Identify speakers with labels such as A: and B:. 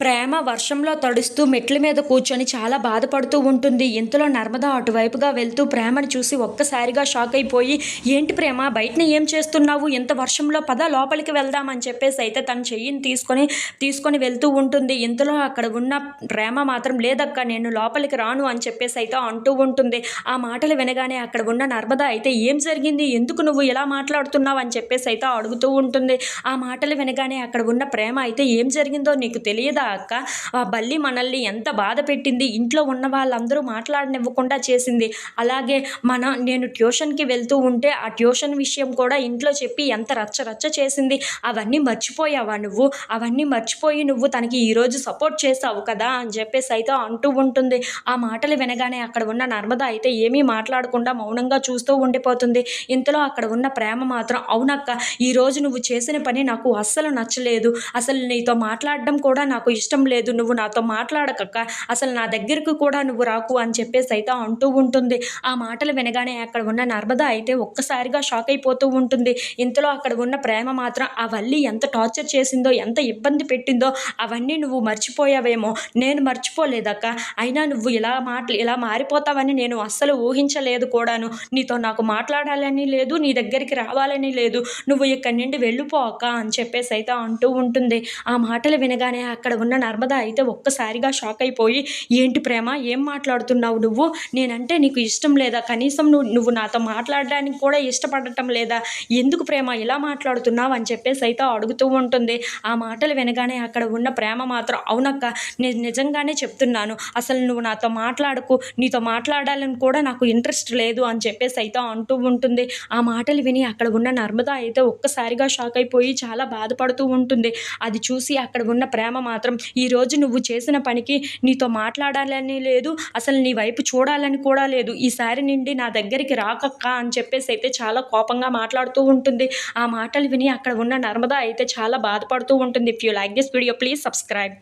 A: ప్రేమ వర్షంలో తడుస్తూ మెట్ల మీద కూర్చొని చాలా బాధపడుతూ ఉంటుంది. ఇంతలో నర్మద అటువైపుగా వెళ్తూ ప్రేమను చూసి ఒక్కసారిగా షాక్ అయిపోయి ఏంటి ప్రేమ? బయటన ఏం చేస్తున్నావు? ఇంత వర్షంలో పద లోపలికి వెళ్దామని చెప్పేసి అయితే తన చెయ్యిని తీసుకొని తీసుకొని వెళ్తూ ఉంటుంది. ఇంతలో అక్కడ ఉన్న ప్రేమ మాత్రం లేదక్క నేను లోపలికి రాను అని చెప్పేసి అయితే అంటూ ఉంటుంది. ఆ మాటలు వినగానే అక్కడ ఉన్న నర్మద అయితే ఏం జరిగింది? ఎందుకు నువ్వు ఇలా మాట్లాడుతున్నావు? అని చెప్పేసి అయితే అడుగుతూ ఉంటుంది. ఆ మాటలు వినగానే అక్కడ ఉన్న ప్రేమ అయితే ఏం జరిగిందో నీకు తెలియదా? అక్క ఆ బల్లి మనల్ని ఎంత బాధ పెట్టింది ఇంట్లో ఉన్న వాళ్ళందరూ మాట్లాడనివ్వకుండా చేసింది. అలాగే మన నేను ట్యూషన్కి వెళ్తూ ఉంటే ఆ ట్యూషన్ విషయం కూడా ఇంట్లో చెప్పి ఎంత రచ్చ రచ్చ చేసింది. అవన్నీ మర్చిపోయావా నువ్వు? అవన్నీ మర్చిపోయి నువ్వు తనకి ఈరోజు సపోర్ట్ చేసావు కదా అని చెప్పేసి అయితే అంటూ ఉంటుంది. ఆ మాటలు వినగానే అక్కడ ఉన్న నర్మద అయితే ఏమీ మాట్లాడకుండా మౌనంగా చూస్తూ ఉండిపోతుంది. ఇంతలో అక్కడ ఉన్న ప్రేమ మాత్రం అవునక్క ఈరోజు నువ్వు చేసిన పని నాకు అస్సలు నచ్చలేదు. అసలు నీతో మాట్లాడడం కూడా నాకు ఇష్టం లేదు నువ్వు నాతో మాట్లాడకక్క. అసలు నా దగ్గరకు కూడా నువ్వు రాకు అని చెప్పేసి అయితే అంటూ ఉంటుంది. ఆ మాటలు వినగానే అక్కడ ఉన్న నర్మద అయితే ఒక్కసారిగా షాక్ అయిపోతూ ఉంటుంది. ఇంతలో అక్కడ ఉన్న ప్రేమ మాత్రం ఆ వల్లి ఎంత టార్చర్ చేసిందో ఎంత ఇబ్బంది పెట్టిందో అవన్నీ నువ్వు మర్చిపోయావేమో. నేను మర్చిపోలేదక్క. అయినా నువ్వు ఇలా మాటలు ఇలా మారిపోతావని నేను అస్సలు ఊహించలేదు కూడాను. నీతో నాకు మాట్లాడాలని లేదు నీ దగ్గరికి రావాలని లేదు. నువ్వు ఇక్కడి నుండి వెళ్ళిపోక అని చెప్పేసి అయితే అంటూ ఉంటుంది. ఆ మాటలు వినగానే అక్కడ ఉన్న నర్మద అయితే ఒక్కసారిగా షాక్ అయిపోయి ఏంటి ప్రేమ? ఏం మాట్లాడుతున్నావు నువ్వు? నేనంటే నీకు ఇష్టం లేదా? కనీసం నువ్వు నువ్వు నాతో మాట్లాడడానికి కూడా ఇష్టపడటం లేదా? ఎందుకు ప్రేమ? ఇలా మాట్లాడుతున్నావు అని చెప్పేసి అయితే అడుగుతూ ఉంటుంది. ఆ మాటలు వినగానే అక్కడ ఉన్న ప్రేమ మాత్రం అవునక్క నేను నిజంగానే చెప్తున్నాను. అసలు నువ్వు నాతో మాట్లాడకు. నీతో మాట్లాడాలని కూడా నాకు ఇంట్రెస్ట్ లేదు అని చెప్పేసి అయితే అంటూ ఉంటుంది. ఆ మాటలు విని అక్కడ ఉన్న నర్మద అయితే ఒక్కసారిగా షాక్ అయిపోయి చాలా బాధపడుతూ ఉంటుంది. అది చూసి అక్కడ ఉన్న ప్రేమ మాత్రం ఈరోజు నువ్వు చేసిన పనికి నీతో మాట్లాడాలని లేదు అసలు నీ వైపు చూడాలని కూడా లేదు. ఈసారి నుండి నా దగ్గరికి రాకక్క అని చెప్పేసి అయితే చాలా కోపంగా మాట్లాడుతూ ఉంటుంది. ఆ మాటలు విని అక్కడ ఉన్న నర్మదా అయితే చాలా బాధపడుతూ ఉంటుంది. If you like this video please subscribe